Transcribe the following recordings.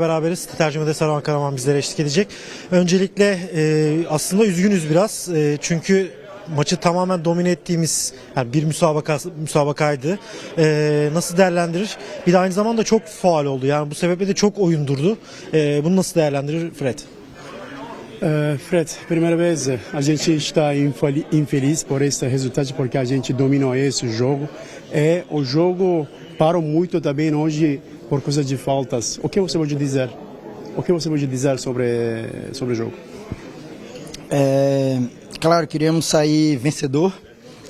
beraberiz. Tercümede Saruhan Karaman bizlere eşlik edecek. Öncelikle e, aslında üzgünüz biraz. E, çünkü maçı tamamen domine ettiğimiz yani bir müsabaka müsabakaydı. E, nasıl değerlendirir? Bir de aynı zamanda çok faal oldu. Yani bu sebeple de çok oyun durdu. E, bunu nasıl değerlendirir Fred? Uh, Fred, primeira vez a gente está infeliz por este resultado porque a gente dominou esse jogo. E o jogo parou muito também hoje por causa de faltas. O que você pode dizer? O que você pode dizer sobre sobre o jogo? É, claro, queríamos sair vencedor,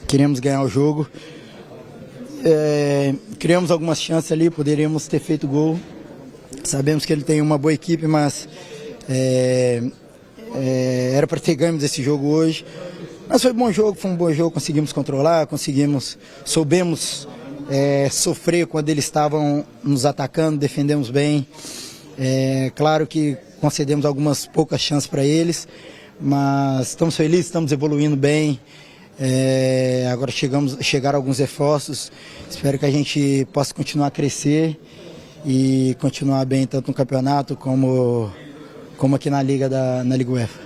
queríamos ganhar o jogo. É, criamos algumas chances ali, poderíamos ter feito gol. Sabemos que ele tem uma boa equipe, mas é, é, era para ter ganhos esse jogo hoje. Mas foi um bom jogo, foi um bom jogo, conseguimos controlar, conseguimos, soubemos é, sofrer quando eles estavam nos atacando, defendemos bem. É, claro que concedemos algumas poucas chances para eles, mas estamos felizes, estamos evoluindo bem. É, agora chegamos, chegaram alguns reforços. Espero que a gente possa continuar a crescer e continuar bem tanto no campeonato como, como aqui na Liga da na Liga UEFA.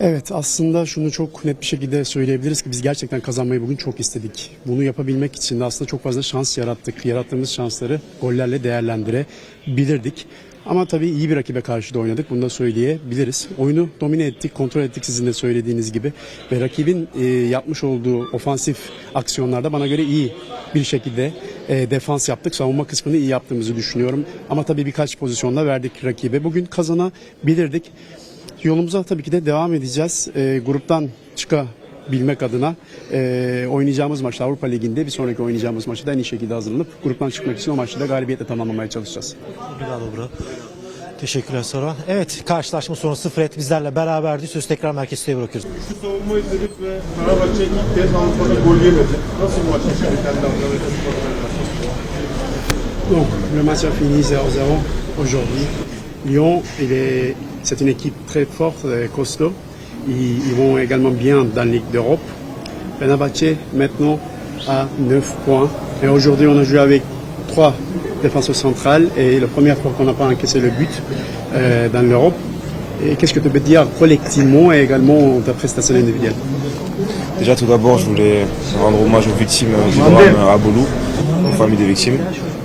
Evet aslında şunu çok net bir şekilde söyleyebiliriz ki biz gerçekten kazanmayı bugün çok istedik. Bunu yapabilmek için de aslında çok fazla şans yarattık. Yarattığımız şansları gollerle değerlendirebilirdik. Ama tabii iyi bir rakibe karşı da oynadık. Bunu da söyleyebiliriz. Oyunu domine ettik, kontrol ettik sizin de söylediğiniz gibi. Ve rakibin e, yapmış olduğu ofansif aksiyonlarda bana göre iyi bir şekilde e, defans yaptık. Savunma kısmını iyi yaptığımızı düşünüyorum. Ama tabii birkaç pozisyonda verdik rakibe. Bugün kazanabilirdik. Yolumuza tabii ki de devam edeceğiz. E, gruptan çıkabilmek adına e, oynayacağımız maçta Avrupa Ligi'nde bir sonraki oynayacağımız maçı da en iyi şekilde hazırlanıp gruptan çıkmak için o maçı da galibiyetle tamamlamaya çalışacağız. Obrigado, Bro. Teşekkürler Saruhan. Evet karşılaşma sonrası Fred bizlerle beraberdi. Sözü tekrar merkezde bırakıyoruz. Şu savunma izledik ve Fenerbahçe ilk kez Avrupa'da gol yemedi. Nasıl bir maç geçirdi kendi? Donc, le match a fini 0-0 aujourd'hui. Lyon, il est, c'est une équipe très forte, et costaud. Ils, ils vont également bien dans la Ligue d'Europe. Fenerbahçe, maintenant, a 9 points. Et aujourd'hui, on a joué avec trois défenseurs centrales et la première fois qu'on n'a pas encaissé le but euh, dans l'Europe. Et qu'est-ce que tu peux dire collectivement et également ta prestation individuelle? Déjà, tout d'abord, je voulais rendre hommage aux victimes du drame à Bolou, aux familles des victimes.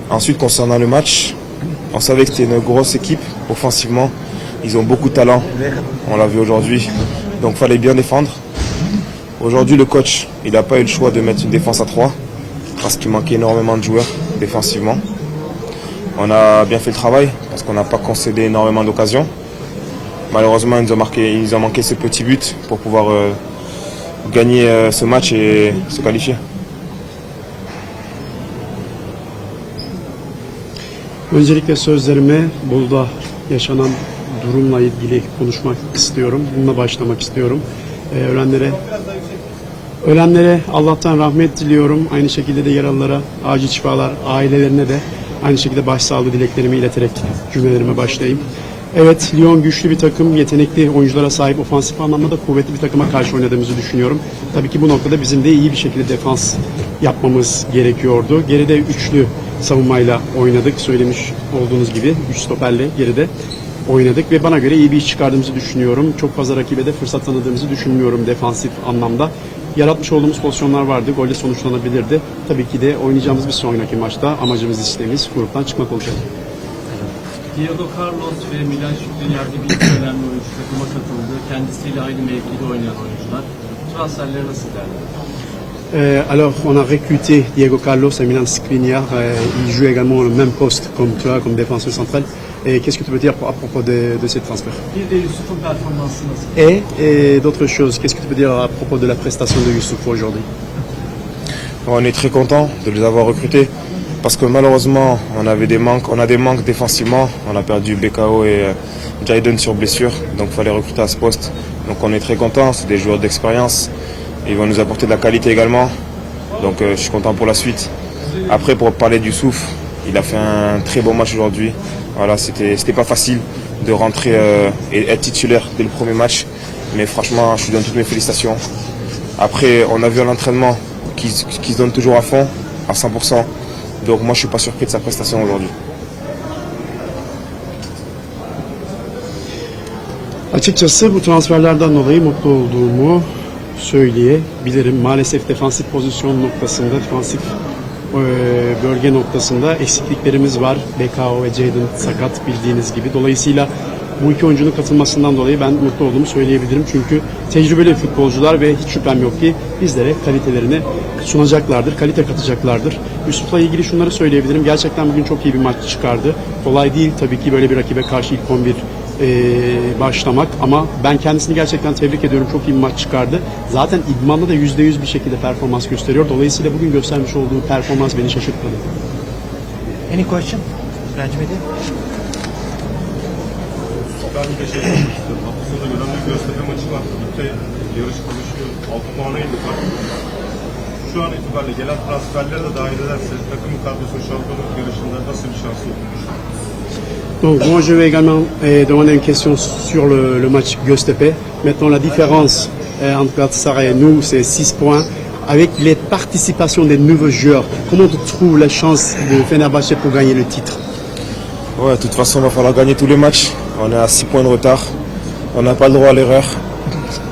Ensuite, concernant le match, on savait que c'était une grosse équipe offensivement. Ils ont beaucoup de talent, on l'a vu aujourd'hui. Donc, fallait bien défendre. Aujourd'hui, le coach, il n'a pas eu le choix de mettre une défense à 3 parce qu'il manquait énormément de joueurs défensivement. On a bien fait le travail parce qu'on n'a pas concédé énormément d'occasions. Malheureusement, ils ont, marqué, manqué ce petit but pour pouvoir euh, gagner euh, ce match et se qualifier. Durumla ilgili konuşmak istiyorum. Bununla başlamak istiyorum. Ee, ölenlere ölenlere Allah'tan rahmet diliyorum. Aynı şekilde de yaralılara acil şifalar, ailelerine de aynı şekilde başsağlığı dileklerimi ileterek cümlelerime başlayayım. Evet, Lyon güçlü bir takım, yetenekli oyunculara sahip, ofansif anlamda da kuvvetli bir takıma karşı oynadığımızı düşünüyorum. Tabii ki bu noktada bizim de iyi bir şekilde defans yapmamız gerekiyordu. Geride üçlü savunmayla oynadık, söylemiş olduğunuz gibi. Üç stoperle geride oynadık ve bana göre iyi bir iş çıkardığımızı düşünüyorum. Çok fazla rakibe de fırsat tanıdığımızı düşünmüyorum defansif anlamda. Yaratmış olduğumuz pozisyonlar vardı, golle sonuçlanabilirdi. Tabii ki de oynayacağımız bir sonraki maçta amacımız, isteğimiz gruptan çıkmak olacak. Diego Carlos ve Milan Skriniar gibi iki önemli oyuncu takıma katıldı. Kendisiyle aynı mevkide oynayan oyuncular. Transferleri nasıl değerlendiriyorsunuz? Euh, alors, on a recruté Diego Carlos et Milan Skriniar. Euh, il joue également le même poste comme toi, comme défenseur central. Et qu'est-ce que tu peux dire à propos de, de performansı nasıl? Et, et d'autres choses, qu'est-ce que tu peux dire à propos de la prestation de Youssouf aujourd'hui? On est très content de les avoir recrutés parce que malheureusement on avait des manques, on a des manques défensivement. On a perdu BKO et euh, Jaden sur blessure, donc il fallait recruter à ce poste. Donc on est très content, c'est des joueurs d'expérience. Ils vont nous apporter de la qualité également. Donc euh, je suis content pour la suite. Après pour parler du Souf, il a fait un très bon match aujourd'hui. Voilà, c'était pas facile de rentrer euh, et être titulaire dès le premier match. Mais franchement, je lui donne toutes mes félicitations. Après, on a vu à l'entraînement qu'ils qu'ils se donnent toujours à fond, à 100%. Donc moi je suis pas surpris de sa prestation aujourd'hui. Açıkçası bu transferlerden dolayı mutlu olduğumu söyleyebilirim. Maalesef defansif pozisyon noktasında, defansif bölge noktasında eksikliklerimiz var. BKO ve Jadon sakat bildiğiniz gibi. Dolayısıyla bu iki oyuncunun katılmasından dolayı ben mutlu olduğumu söyleyebilirim. Çünkü tecrübeli futbolcular ve hiç şüphem yok ki bizlere kalitelerini sunacaklardır, kalite katacaklardır. Yusuf'la ilgili şunları söyleyebilirim. Gerçekten bugün çok iyi bir maç çıkardı. Kolay değil tabii ki böyle bir rakibe karşı ilk 11 e, başlamak ama ben kendisini gerçekten tebrik ediyorum. Çok iyi bir maç çıkardı. Zaten idmanda da %100 bir şekilde performans gösteriyor. Dolayısıyla bugün göstermiş olduğu performans beni şaşırtmadı. Any question? Renci Bey? Ben bir de şey sormak istiyorum. Hafta sonu önemli bir Göztepe maçı var. Ligde yarış konuşuyor. 6 puana indi fark. Şu an itibariyle gelen transferleri de dahil ederse takımın kadrosu şampiyonluk yarışında nasıl bir şansı olduğunu düşünüyorsunuz? Donc moi je vais également euh, demander une question sur le, match Göztepe. Maintenant la différence euh, entre Galatasaray et nous c'est 6 points. Avec les participations des nouveaux joueurs, comment tu trouves la chance de Fenerbahçe pour gagner le titre? Ouais, de toute façon, il va falloir gagner tous les matchs. On est à 6 points de retard. On n'a pas le droit à l'erreur.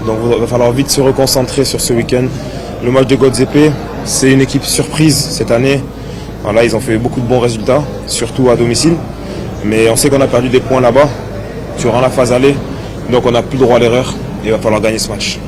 Donc il va falloir vite se reconcentrer sur ce week-end. Le match de Godzepe, c'est une équipe surprise cette année. Voilà, ils ont fait beaucoup de bons résultats, surtout à domicile. Mais on sait qu'on a perdu des points là-bas, durant la phase aller. Donc on n'a plus droit à l'erreur. Il va falloir gagner ce match.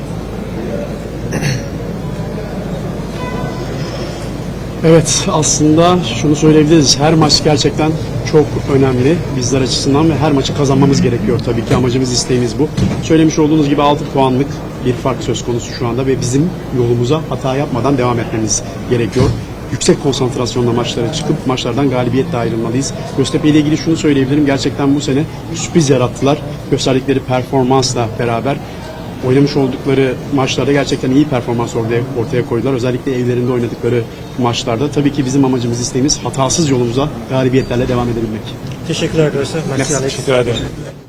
Evet aslında şunu söyleyebiliriz. Her maç gerçekten çok önemli bizler açısından ve her maçı kazanmamız gerekiyor tabii ki amacımız isteğimiz bu. Söylemiş olduğunuz gibi 6 puanlık bir fark söz konusu şu anda ve bizim yolumuza hata yapmadan devam etmemiz gerekiyor. Yüksek konsantrasyonla maçlara çıkıp maçlardan galibiyetle ayrılmalıyız. Göztepe ile ilgili şunu söyleyebilirim. Gerçekten bu sene sürpriz yarattılar. Gösterdikleri performansla beraber oynamış oldukları maçlarda gerçekten iyi performans ortaya, ortaya koydular. Özellikle evlerinde oynadıkları maçlarda. Tabii ki bizim amacımız, isteğimiz hatasız yolumuza galibiyetlerle devam edebilmek. Teşekkürler arkadaşlar. Merci. Teşekkür ederim.